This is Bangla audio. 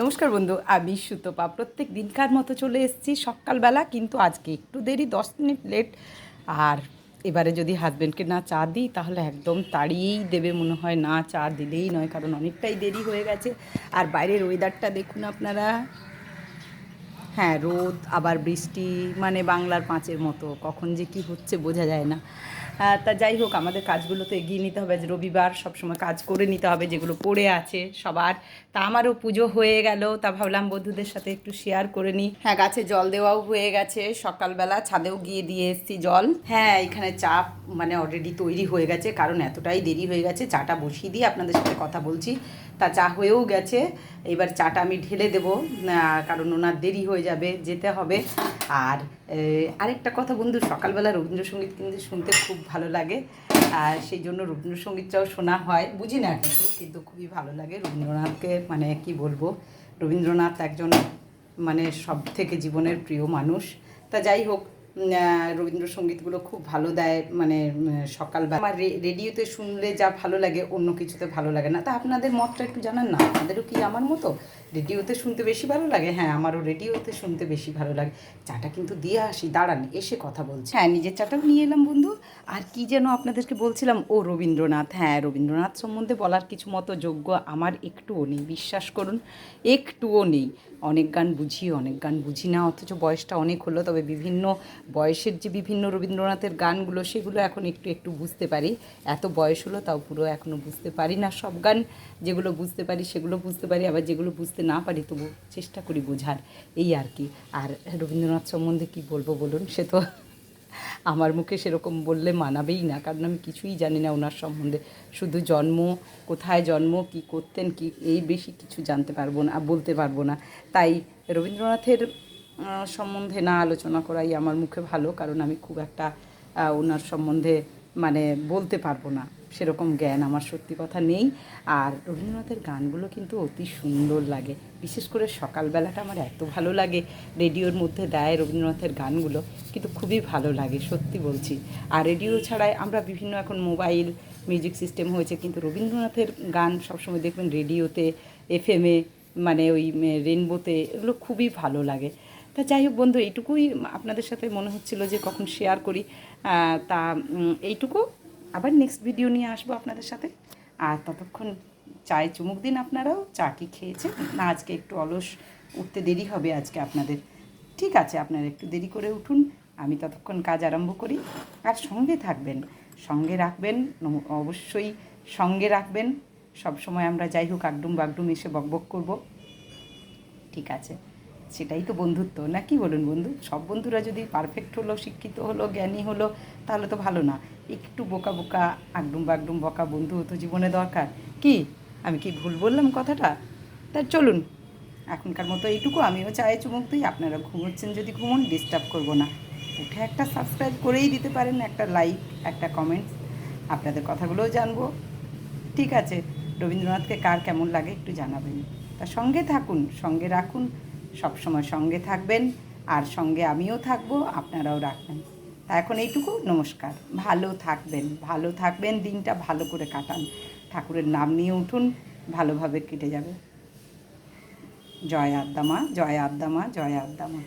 নমস্কার বন্ধু, আমি সুতপা। প্রত্যেক দিনকার মতো চলে এসেছি সকালবেলা, কিন্তু আজকে একটু দেরি, দশ মিনিট লেট আর এবারে যদি হাজব্যান্ডকে না চা দিই, তাহলে একদম তাড়িয়েই দেবে মনে হয়। না চা দিলেই নয়, কারণ অনেকটাই দেরি হয়ে গেছে। আর বাইরের ওয়েদারটা দেখুন আপনারা। হ্যাঁ রোদ, আবার বৃষ্টি মানে বাংলার পাঁচের মতো। কখন যে কি হচ্ছে বোঝা যায় না। তা যাই হোক, আমাদের কাজগুলো তো এগিয়ে নিতে হবে। যে রবিবার, সবসময় কাজ করে নিতে হবে, যেগুলো পড়ে আছে সবার। তা আমারও পুজো হয়ে গেল। তা ভাবলাম বন্ধুদের সাথে একটু শেয়ার করে নিই। হ্যাঁ গাছে জল দেওয়াও হয়ে গেছে। সকালবেলা ছাদেও গিয়ে দিয়ে এসেছি জল। হ্যাঁ এখানে চা মানে অলরেডি তৈরি হয়ে গেছে, কারণ এতটাই দেরি হয়ে গেছে। চাটা বসিয়ে দিয়ে আপনাদের সাথে কথা বলছি। তা চা হয়েও গেছে। এবার চাটা আমি ঢেলে দেবো কারণ ওনার দেরি হয়ে যাবে, যেতে হবে। আর আরেকটা কথা বন্ধু, সকালবেলা রবীন্দ্রসঙ্গীত কিন্তু শুনতে খুব ভালো লাগে। আর সেই জন্য রবীন্দ্রসঙ্গীতটাও শোনা হয়। বুঝি না কিন্তু কিন্তু খুবই ভালো লাগে। রবীন্দ্রনাথকে মানে কি বলব, রবীন্দ্রনাথ একজন মানে সব থেকে জীবনের প্রিয় মানুষ। তা যাই হোক রবীন্দ্রসঙ্গীতগুলো খুব ভালো দেয় মানে সকালবেলা। আমার রেডিওতে শুনলে যা ভালো লাগে, অন্য কিছুতে ভালো লাগে না। তা আপনাদের মতটা একটু জানান না। আপনাদেরও কি আমার মতো? রেডিওতে শুনতে বেশি ভালো লাগে? হ্যাঁ আমারও রেডিওতে শুনতে বেশি ভালো লাগে। চাটা কিন্তু দিয়ে আসি, দাঁড়ান, এসে কথা বলছি। হ্যাঁ নিজের চাটাও নিয়ে এলাম, বন্ধু। আর কি যেন আপনাদেরকে বলছিলাম, ও রবীন্দ্রনাথ। হ্যাঁ রবীন্দ্রনাথ সম্বন্ধে বলার কিছু মতো যোগ্য আমার একটুও নেই, বিশ্বাস করুন, একটুও নেই। অনেক গান বুঝি অনেক গান বুঝি না, অথচ বয়সটা অনেক হলো, তবে বিভিন্ন বয়সের যে বিভিন্ন রবীন্দ্রনাথের গানগুলো, সেগুলো এখন একটু একটু বুঝতে পারি। এত বয়স হলো, তাও পুরো এখনও বুঝতে পারি না। সব গান যেগুলো বুঝতে পারি, সেগুলো বুঝতে পারি, আবার যেগুলো বুঝতে না পারি তবু চেষ্টা করি বোঝার। এই আর কি। আর রবীন্দ্রনাথ সম্বন্ধে কি বলব বলুন? সে তো আমার মুখে সেরকম বললে মানাবেই না, কারণ আমি কিছুই জানি না ওনার সম্বন্ধে। শুধু জন্ম, কোথায় জন্ম, কি করতেন, কি, এই বেশি কিছু জানতে পারব না, বলতে পারব না। তাই রবীন্দ্রনাথের সম্বন্ধে না আলোচনা করাই আমার মুখে ভালো, কারণ আমি খুব একটা ওনার সম্বন্ধে মানে বলতে পারব না। সেরকম জ্ঞান আমার সত্যি কথা নেই। আর রবীন্দ্রনাথের গানগুলো কিন্তু অতি সুন্দর লাগে। বিশেষ করে সকালবেলাটা আমার এত ভালো লাগে, রেডিওর মধ্যে দেয় রবীন্দ্রনাথের গানগুলো, কিন্তু খুবই ভালো লাগে, সত্যি বলছি। আর রেডিও ছাড়াই আমরা বিভিন্ন এখন মোবাইল, মিউজিক সিস্টেম হয়েছে, কিন্তু রবীন্দ্রনাথের গান সবসময় দেখবেন রেডিওতে, এফএমে মানে ওই রেনবোতে এগুলো খুবই ভালো লাগে। তা যাই হোক বন্ধু, এইটুকুই আপনাদের সাথে মনে হচ্ছিল যে কখন শেয়ার করি। তা এইটুকু। আবার নেক্সট ভিডিও নিয়ে আসব আপনাদের সাথে। আর ততক্ষণ চায়ে চুমুক দিন আপনারাও, চা কি খেয়েছে না, আজকে একটু অলস উঠতে দেরি হবে আজকে আপনাদের। ঠিক আছে, আপনারা একটু দেরি করে উঠুন। আমি ততক্ষণ কাজ আরম্ভ করি। আর সঙ্গে থাকবেন, সঙ্গে রাখবেন অবশ্যই সঙ্গে রাখবেন। সব সময় আমরা যাই হোক, আগডুম বাগডুম এসে বকবক করব। ঠিক আছে। সেটাই তো বন্ধুত্ব, না কি বলুন বন্ধু? সব বন্ধুরা যদি পারফেক্ট হলো, শিক্ষিত হলো, জ্ঞানী হলো, তাহলে তো ভালো না। একটু বোকা বোকা, আগডুম বাগডুম বকা বন্ধু তো জীবনে দরকার। কি? আমি কি ভুল বললাম কথাটা? তা চলুন, এখনকার মতো এইটুকু। আমিও চায়ে চুমুক দিই আপনারা ঘুমোচ্ছেন, যদি ঘুমুন ডিস্টার্ব করব না। উঠে একটা সাবস্ক্রাইব করেই দিতে পারেন, একটা লাইক একটা কমেন্টস আপনাদের কথাগুলোও জানব। ঠিক আছে, রবীন্দ্রনাথকে কার কেমন লাগে একটু জানাবেন। তা সঙ্গে থাকুন, সঙ্গে রাখুন। সব সময় সঙ্গে থাকবেন আর সঙ্গে আমিও থাকব, আপনারাও রাখবেন। তা এখন এইটুকু, নমস্কার। ভালো থাকবেন ভালো থাকবেন, দিনটা ভালো করে কাটান। ঠাকুরের নাম নিয়ে উঠুন, ভালোভাবে কেটে যাবে। জয় আদ্দামা জয় আদ্দামা জয় আদ্দামা।